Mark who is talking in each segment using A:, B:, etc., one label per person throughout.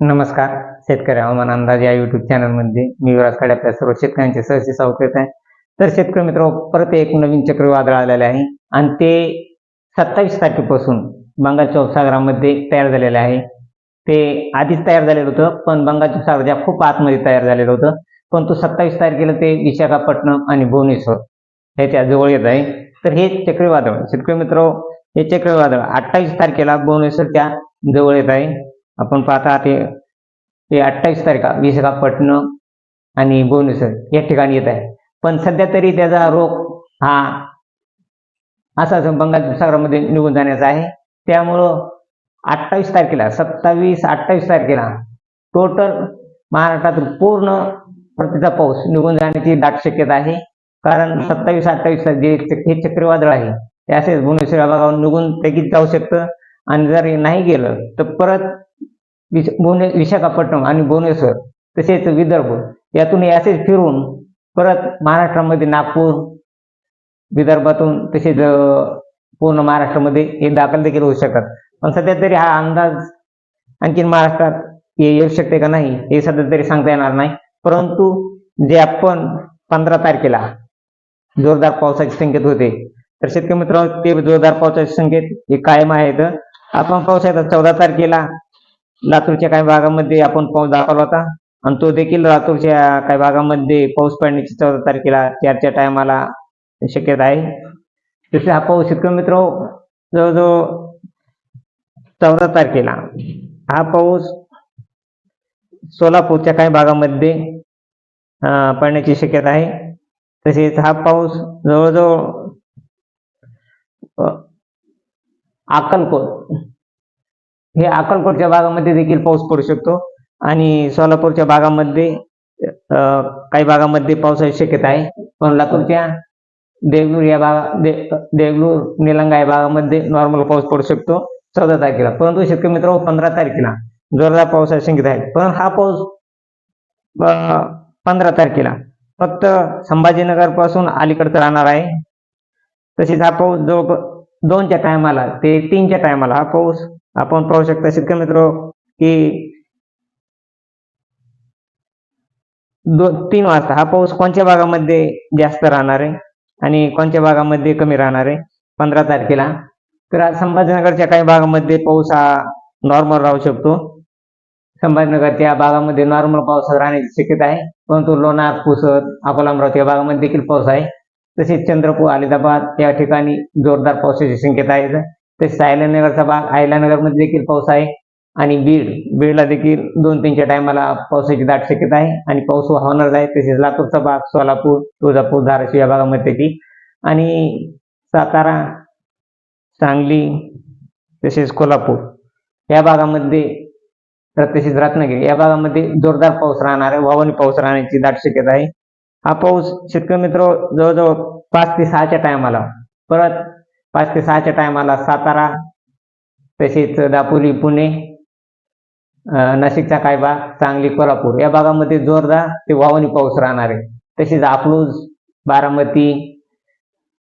A: नमस्कार. शेतकरी हवामान अंदाज या युट्यूब चॅनलमध्ये मी विराज खाडे आपल्या सर्व शेतकऱ्यांचे सहसे स्वागत आहे. तर शेतकरी मित्र परत एक नवीन चक्रीवादळ आलेले आहे आणि ते सत्तावीस तारखेपासून बंगालच्या उपसागरामध्ये तयार झालेले आहे. ते आधीच तयार झालेलं होतं पण बंगालच्या उपसागराच्या खूप आतमध्ये तयार झालेलं होतं पण तो सत्तावीस तारखेला ते विशाखापट्टणम आणि भुवनेश्वर ह्याच्या जवळ येत आहे. तर हे चक्रीवादळ शेतकरी मित्र हे चक्रीवादळ अठ्ठावीस तारखेला भुवनेश्वरच्या जवळ येत आहे. आपण पाहता ते ते अठ्ठावीस तारखा विशाखापट्टणम आणि भुवनेश्वर या ठिकाणी येत आहे. पण सध्या तरी त्याचा रोग हा असाच बंगाल सागरामध्ये निघून जाण्याचा आहे. त्यामुळं अठ्ठावीस तारखेला सत्तावीस अठ्ठावीस तारखेला टोटल महाराष्ट्रातून पूर्ण प्रतिचा पाऊस निघून जाण्याची दाट शक्यता आहे. कारण सत्तावीस अठ्ठावीस जे हे चक्रीवादळ आहे ते असेच भुवनेश्वर भागावर निघून लगेच जाऊ शकतं. आणि जर नाही गेलं तर परत विश भुवने विशाखापट्टणम आणि भुवनेश्वर तसेच विदर्भ. यातून असेच फिरून परत महाराष्ट्रामध्ये नागपूर विदर्भातून तसेच पूर्ण महाराष्ट्रामध्ये हे दाखल देखील होऊ शकतात. पण सध्या तरी हा अंदाज आणखीन महाराष्ट्रात हे येऊ शकते का नाही हे सध्या तरी सांगता येणार नाही. परंतु जे आपण पंधरा तारखेला जोरदार पावसाचे संकेत होते तर शेतकरी मित्र ते जोरदार पावसाचे संकेत हे कायम आहेत. आपण पावसाळ्यात चौदा तारखेला लातूरच्या काही भागामध्ये आपण पाऊस दाखवला होता. आणि तो देखील लातूरच्या काही भागामध्ये पाऊस पडण्याची चौदा तारखेला चारच्या टायमाला शक्यता आहे. तसे हा पाऊस शेतकरी मित्र हो, जवळजवळ चौदा तारखेला. हा पाऊस सोलापूरच्या काही भागामध्ये पडण्याची शक्यता आहे. तसेच हा पाऊस जवळजवळ अक्कलकोट हे अक्कलकोटच्या भागामध्ये देखील पाऊस पडू शकतो आणि सोलापूरच्या भागामध्ये काही भागामध्ये पावसाची शक्यता आहे. पण लातूरच्या देगलूर या भागा दे देगलूर निलंगा या भागामध्ये नॉर्मल पाऊस पडू शकतो चौदा तारखेला. परंतु शेतकरी मित्र पंधरा तारखेला जोरदार पावसाची शक्यता आहे. पण हा पाऊस पंधरा तारखेला फक्त संभाजीनगरपासून अलीकडचं राहणार आहे. तसेच हा पाऊस जवळ दोनच्या टायमाला ते तीनच्या टायमाला हा पाऊस आपण पाहू शकता शेतकरी मित्र की तीन वाजता हा पाऊस कोणत्या भागामध्ये जास्त राहणार आहे आणि कोणत्या भागामध्ये कमी राहणार आहे? पंधरा तारखेला. तर आज संभाजीनगरच्या काही भागामध्ये पाऊस हा नॉर्मल राहू शकतो. संभाजीनगरच्या भागामध्ये नॉर्मल पाऊस राहण्याची शक्यता आहे. परंतु लोणार पुसद अकोला अमरावती या भागामध्ये देखील पाऊस आहे. तसेच चंद्रपूर अलिदाबाद या ठिकाणी जोरदार पावसाची शक्यता आहे. तसेच आयल्यानगरचा भाग आयल्यानगरमध्ये देखील पाऊस आहे. आणि बीड बीडला देखील दोन तीनच्या टायमाला पावसाची दाट शक्यता आहे. आणि पाऊस होणार आहे. तसेच लातूरचा भाग सोलापूर तुळजापूर धाराशिव या भागामध्ये देखील आणि सातारा सांगली तसेच कोल्हापूर या भागामध्ये तसेच रत्नागिरी या भागामध्ये जोरदार पाऊस राहणार आहे. वावणी पाऊस राहण्याची दाट शक्यता आहे. हा पाऊस शेतकरी मित्र जवळजवळ पाच ते सहाच्या टायमाला परत पाच ते सहाच्या टायमाला सातारा तसेच दापोली पुणे नाशिकचा काही भाग सांगली कोल्हापूर. या भागामध्ये जोरदार ते वावणी पाऊस राहणार आहे. तसेच अकलूज बारामती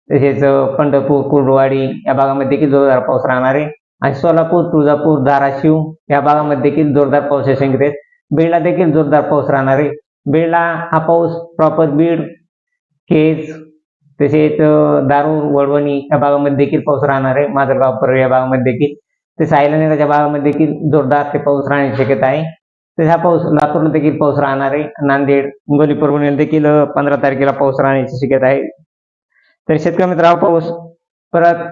A: तसेच पंढरपूर कुर्डवाडी या भागामध्ये देखील जोरदार पाऊस राहणार आहे. आणि सोलापूर तुळजापूर धाराशिव या भागामध्ये देखील जोरदार पावसाचे संकेत आहेत. बीडला देखील जोरदार पाऊस राहणार आहे. बीडला हा पाऊस प्रॉपर बीड केज तसेच दारूर वडवणी या भागामध्ये देखील पाऊस राहणार आहे. माजलगाव परळ या भागामध्ये देखील. ते सायलनेराच्या भागामध्ये देखील जोरदार ते पाऊस राहण्याची शक्यता आहे. तसे हा पाऊस लातूरला देखील पाऊस राहणार आहे. नांदेड हिंगोली परभणीला देखील पंधरा तारखेला पाऊस राहण्याची शक्यता आहे. तर शेतकरी मित्र पाऊस परत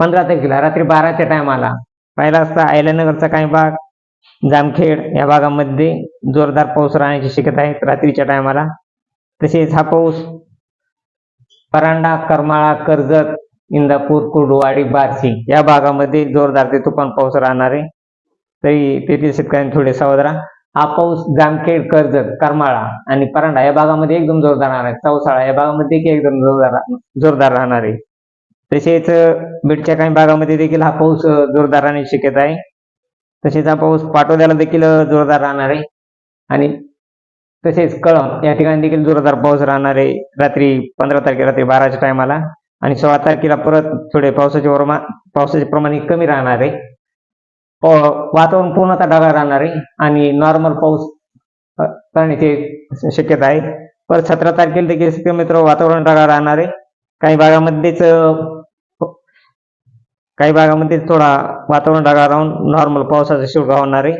A: पंधरा तारखेला रात्री बाराच्या टायमाला पाहिला असता आयल्यानगरचा काही भाग जामखेड या भागामध्ये जोरदार पाऊस राहण्याची शक्यता आहे रात्रीच्या टायमाला तसेच हा पाऊस परांडा करमाळा कर्जत इंदापूर कुर्डुवाडी बार्शी या भागामध्ये जोरदार ते तुफान पाऊस राहणार आहे. तरी तेथील शेतकऱ्यांनी थोडे सावध राहा. हा पाऊस जामखेड कर्जत करमाळा आणि परांडा या भागामध्ये एकदम जोरदार राहणार आहे. चौसाळा या भागामध्ये देखील एकदम जोरदार जोरदार राहणार आहे. तसेच बीडच्या काही भागामध्ये देखील हा पाऊस जोरदार राहण्याची शक्यता आहे. तसेच हा पाऊस पाटोद्याला देखील जोरदार राहणार आहे. आणि तसेच कळंब या ठिकाणी देखील जोरदार पाऊस राहणार आहे. रात्री पंधरा तारखेला रात्री बाराच्या टायमाला आणि सोळा तारखेला परत थोडे पावसाचे प्रमाण पावसाचे प्रमाण हे कमी राहणार आहे. वातावरण पूर्णतः ढगाळ राहणार आहे. आणि नॉर्मल पाऊस अ, करण्याची शक्यता आहे. परत सतरा तारखेला देखील मित्र वातावरण ढगाळ राहणार आहे. काही भागामध्येच काही भागामध्ये थोडा वातावरण ढगाळ राहून नॉर्मल पावसाचा शिवगा होणार आहे.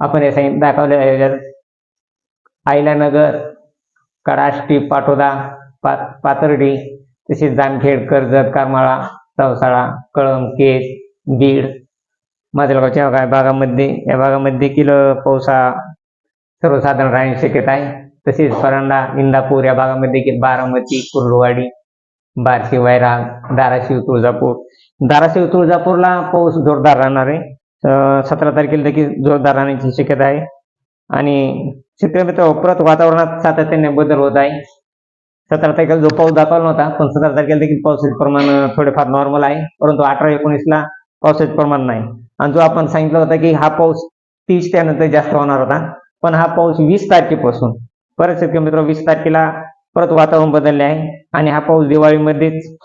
A: आपण हे सांगितलं दाखवले आयलानगर कडाष्टी पाटोदा पा पाथर्डी तसेच जामखेड कर्जत करमाळा चौसाळा कळम केज बीड माजलगावच्या काय भागामध्ये या भागामध्ये देखील पावसा पाऊस हा सर्वसाधारण राहण्याची शक्यता आहे. तसेच परांडा इंदापूर या भागामध्ये देखील बारामती कुर्डवाडी बारशी वैराग धाराशिव तुळजापूर. धाराशिव तुळजापूरला पाऊस जोरदार राहणार आहे. सतरा तारखेला देखील जोरदार राहण्याची शक्यता आहे. आणि शेतकरी मित्र परत वातावरणात सातत्याने बदल होत आहे. सतरा तारखेला जो पाऊस दाखवला नव्हता पण सतरा तारखेला देखील पावसाचे प्रमाण थोडेफार नॉर्मल आहे. परंतु अठरा एकोणीसला पावसाचे प्रमाण नाही. आणि जो आपण सांगितलं होता की हा पाऊस तीस त्यानंतर जास्त होणार होता पण हा पाऊस वीस तारखेपासून. परत शेतकरी मित्र वीस तारखेला परत वातावरण बदलले आहे. आणि हा पाऊस दिवाळीमध्येच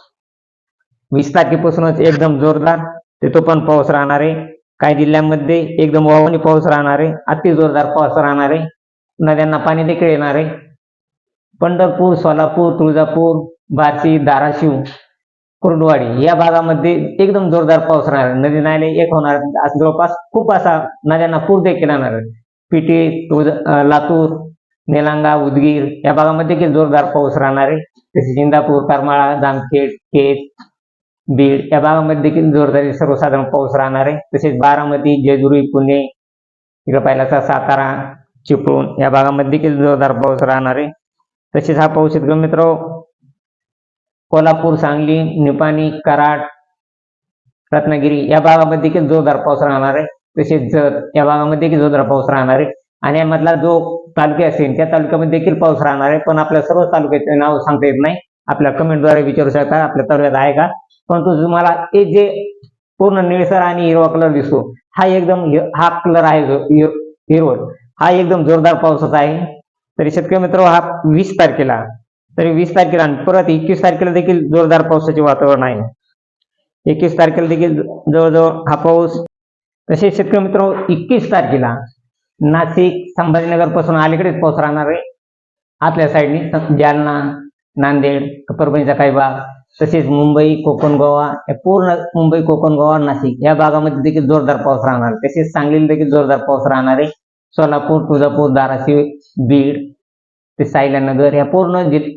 A: वीस तारखेपासूनच एकदम जोरदार ते तो पण पाऊस राहणार आहे. काही जिल्ह्यांमध्ये एकदम वावणी पाऊस राहणार आहे. अति जोरदार पाऊस राहणार आहे. नद्यांना पाणी देखील येणार आहे. पंढरपूर सोलापूर तुळजापूर बार्शी धाराशिव कुर्डवाडी या भागामध्ये एकदम जोरदार पाऊस राहणार नदी नाले एक होणार जवळपास खूप असा नद्यांना पूर देखील राहणार आहे. पिटी तुळज लातूर निलांगा उदगीर या भागामध्ये देखील जोरदार पाऊस राहणार आहे. तसेच इंदापूर करमाळा जामखेड केत बीड या भागामध्ये देखील जोरदार सर्वसाधारण पाऊस राहणार आहे. तसेच बारामती जेजुरी पुणे इकडे पाहिलाचा सातारा चिपळूण या भागामध्ये देखील जोरदार पाऊस राहणार आहे. तसेच हा पाऊस शेतकरी मित्र कोल्हापूर सांगली निपाणी कराड रत्नागिरी या भागामध्ये देखील जोरदार पाऊस राहणार आहे. तसेच जत या भागामध्ये देखील जोरदार पाऊस राहणार आहे. आणि यामधला जो तालुके असेल त्या तालुक्यामध्ये देखील पाऊस राहणार आहे. पण आपल्या सर्व तालुक्याचे नाव सांगता येत नाही. आपल्या कमेंटद्वारे विचारू शकता. आपल्या तालुक्यात आहे का? परंतु तुम्हाला हे जे पूर्ण निळसर आणि हिरवा कलर दिसतो हा एकदम हा कलर आहे जो हिरवट हा एकदम जोरदार पावसाचा आहे. तरी शेतकरी मित्र हा वीस तारखेला तरी वीस तारखेला आणि परत एकवीस तारखेला देखील जोरदार पावसाचे वातावरण आहे. एकवीस तारखेला देखील जवळजवळ हा पाऊस. तसेच शेतकरी मित्र एकवीस तारखेला नाशिक संभाजीनगरपासून अलीकडेच पाऊस राहणार आहे. आतल्या साईडनी जालना नांदेड परभणीचा काही भाग तसेच मुंबई कोकण गोवा या पूर्ण मुंबई कोकण गोवा नाशिक या भागामध्ये देखील जोरदार पाऊस राहणार तसेच सांगलीला देखील जोरदार पाऊस राहणार आहे. सोलापूर तुळजापूर धाराशिव बीड ते सायलानगर या पूर्ण जिल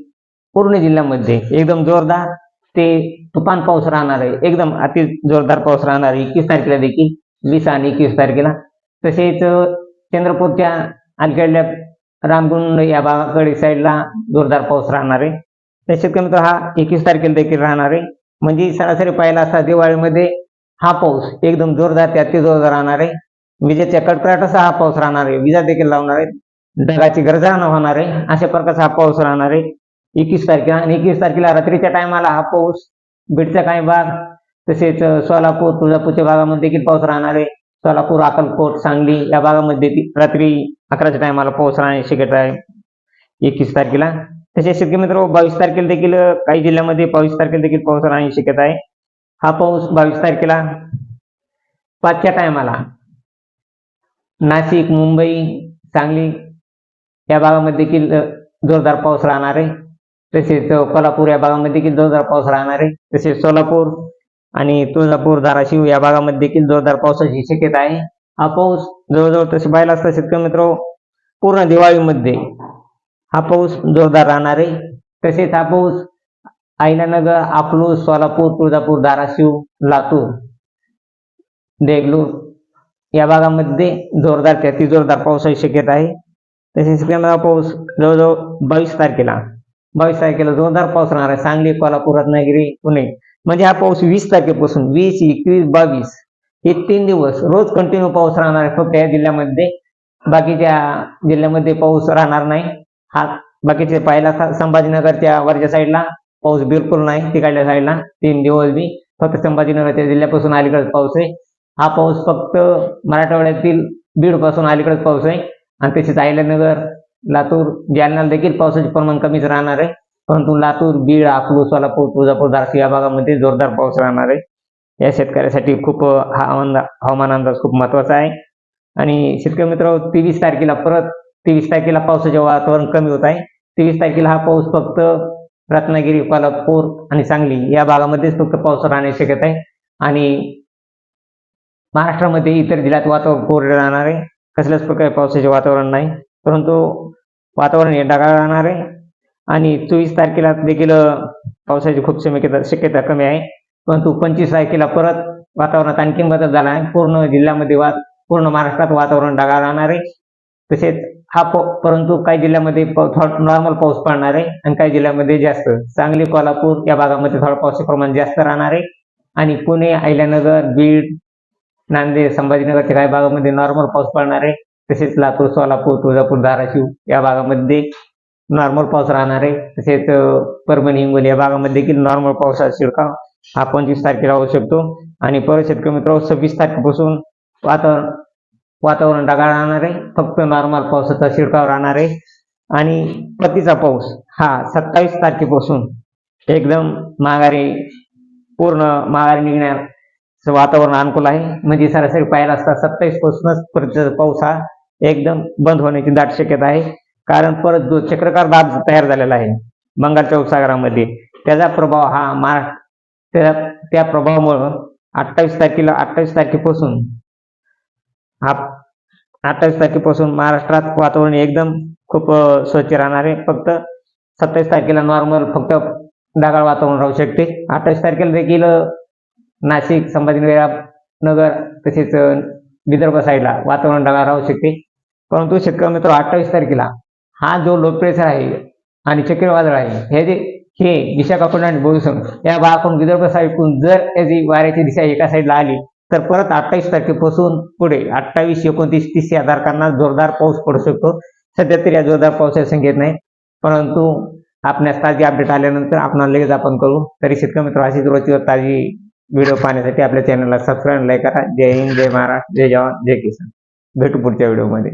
A: पूर्ण जिल्ह्यामध्ये एकदम जोरदार ते तुफान पाऊस राहणार आहे. एकदम अति जोरदार पाऊस राहणार आहे. एकवीस तारखेला देखील वीस आणि एकवीस तारखेला. तसेच चंद्रपूरच्या अलीकडल्या रामगुंड या भागाकडे साईडला जोरदार पाऊस राहणार आहे. तसेच कमी मित्र हा एकवीस तारखेला देखील राहणार आहे. म्हणजे सरासरी पाहिला असता दिवाळीमध्ये हा पाऊस एकदम जोरदार ते अति जोरदार राहणार आहे. विजेच्या कडकडाटाचा हा पाऊस राहणार आहे. विजा देखील लावणार आहे. ढगाची गरजा होणार आहे. अशा प्रकारचा हा पाऊस राहणार आहे. एकवीस तारखेला आणि एकवीस तारखेला रात्रीच्या टायमाला हा पाऊस बीडचा काही भाग तसेच सोलापूर तुळजापूरच्या भागामध्ये देखील पाऊस राहणार आहे. सोलापूर अक्कलकोट सांगली या भागामध्ये रात्री अकराच्या टायमाला पाऊस राहण्याची शक्यता आहे. एकवीस तारखेला. तसेच शेतकरी मित्र बावीस तारखेला देखील काही जिल्ह्यामध्ये बावीस तारखेला देखील पाऊस राहण्याची शक्यता आहे. हा पाऊस बावीस तारखेला पाचच्या टायमाला नाशिक मुंबई सांगली या भागामध्ये देखील जोरदार पाऊस राहणार आहे. तसेच कोल्हापूर या भागामध्ये देखील जोरदार पाऊस राहणार आहे. तसेच सोलापूर आणि तुळजापूर धाराशिव या भागामध्ये देखील जोरदार पावसाची शक्यता आहे. हा पाऊस जवळजवळ तसे पाहिला असता शेतकरी मित्र पूर्ण दिवाळीमध्ये हा पाऊस जोरदार राहणार आहे. तसेच हा पाऊस आयलानगर अकलूज सोलापूर तुळजापूर धाराशिव लातूर देगलूर या भागामध्ये जोरदार ते अतिजोरदार पावसाची शक्यता आहे. तसेच शेतकऱ्यांना पाऊस जवळजवळ बावीस तारखेला. बावीस तारखेला जोरदार पाऊस राहणार आहे. सांगली कोल्हापूर रत्नागिरी पुणे. म्हणजे हा पाऊस वीस तारखेपासून वीस एकवीस बावीस हे तीन दिवस रोज कंटिन्यू पाऊस राहणार आहे. फक्त या जिल्ह्यामध्ये. बाकीच्या जिल्ह्यामध्ये पाऊस राहणार नाही. हा बाकीचे पाहिला संभाजीनगरच्या वरच्या साईडला पाऊस बिलकुल नाही. तिकडल्या साईडला तीन दिवस बी फक्त संभाजीनगरच्या जिल्ह्यापासून अलीकडे पाऊस आहे. हा पाऊस फक्त मराठवाड्यातील बीडपासून अलीकडेच पाऊस आहे. आणि तसेच अहिल्यानगर लातूर जालन्याला देखील पावसाचे प्रमाण कमीच राहणार आहे. परंतु लातूर बीड अकलूज सोलापूर तुळजापूर धारशी या भागामध्ये जोरदार पाऊस राहणार आहे. या शेतकऱ्यासाठी खूप हा हवामान अंदाज खूप महत्त्वाचा आहे. आणि शेतकरी मित्र तेवीस तारखेला परत तेवीस तारखेला पावसाचे वातावरण कमी होत आहे. तेवीस तारखेला हा पाऊस फक्त रत्नागिरी कोल्हापूर आणि सांगली या भागामध्येच फक्त पाऊस राहण्याची शक्यता आहे. आणि महाराष्ट्रामध्ये इतर जिल्ह्यात वातावरण कोरडे राहणार आहे. कसल्याच प्रकारे पावसाचे वातावरण नाही. परंतु वातावरण हे ढगाळ राहणार आहे. आणि चोवीस तारखेला देखील पावसाची खूप शक्यता शक्यता कमी आहे. परंतु पंचवीस तारखेला परत वातावरणात आणखी बदल झाला आहे पूर्ण जिल्ह्यामध्ये वा पूर्ण महाराष्ट्रात वातावरण ढगाळ राहणार आहे. तसेच हा परंतु काही जिल्ह्यामध्ये नॉर्मल पाऊस पडणार आहे. आणि काही जिल्ह्यामध्ये जास्त. सांगली कोल्हापूर या भागामध्ये थोडं पावसाचे प्रमाण जास्त राहणार आहे. आणि पुणे अहिल्यानगर बीड नांदेड संभाजीनगरच्या काही भागामध्ये नॉर्मल पाऊस पडणार आहे. तसेच लातूर सोलापूर तुळजापूर धाराशिव या भागामध्ये नॉर्मल पाऊस राहणार आहे. तसेच परभणी हिंगोली या भागामध्ये देखील नॉर्मल पावसाचा शिडकाव हा पंचवीस तारखेला होऊ शकतो. आणि परत शेतकरी मित्र सव्वीस तारखेपासून वातावरण वातावरण ढगाळ राहणार आहे. फक्त नॉर्मल पावसाचा शिडकाव राहणार आहे. आणि पतीचा पाऊस हा सत्तावीस तारखेपासून एकदम माघारी पूर्ण माघारी निघणार. वातावरण अनुकूल आहे. म्हणजे सरासरी पाहिला असता सत्तावीस पासूनच पाऊस हा एकदम बंद होण्याची दाट शक्यता आहे. कारण परत जो चक्रकार दाब तयार झालेला आहे बंगालच्या उपसागरामध्ये त्याचा प्रभाव हा महाराष्ट्र त्या त्या प्रभावामुळं अठ्ठावीस तारखेला अठ्ठावीस तारखेपासून हा अठ्ठावीस तारखेपासून महाराष्ट्रात वातावरण एकदम खूप स्वच्छ राहणार आहे. फक्त सत्तावीस तारखेला नॉर्मल फक्त ढगाळ वातावरण राहू शकते. अठ्ठावीस तारखेला देखील नाशिक संभाजीनगर नगर तसेच विदर्भ साईडला वातावरण ढगाळ राहू शकते. परंतु शेतकरी मित्र अठ्ठावीस तारखेला हा जो लो प्रेशर आहे आणि चक्रीवादळ आहे हे जे हे विशाखापट्टणम आणि बोईसर या भागातून विदर्भ साईडकडून जर याची वाऱ्याची दिशा एका साईडला आली तर परत अठ्ठावीस तारखेपासून पुढे अठ्ठावीस एकोणतीस तीस या तारखांना जोरदार पाऊस पडू शकतो. सध्या तरी या जोरदार पावसाच्या संकेत नाही. परंतु आपल्यास ताजी अपडेट आल्यानंतर आपण लगेच आपण करू तरी शेतकरी मित्र अशीच रोजची ताजी व्हिडिओ पाहण्यासाठी आपल्या चॅनलला सबस्क्राईब लाईक करा. जय हिंद जय महाराष्ट्र जय जवान जय किसान. भेटू पुढच्या व्हिडिओमध्ये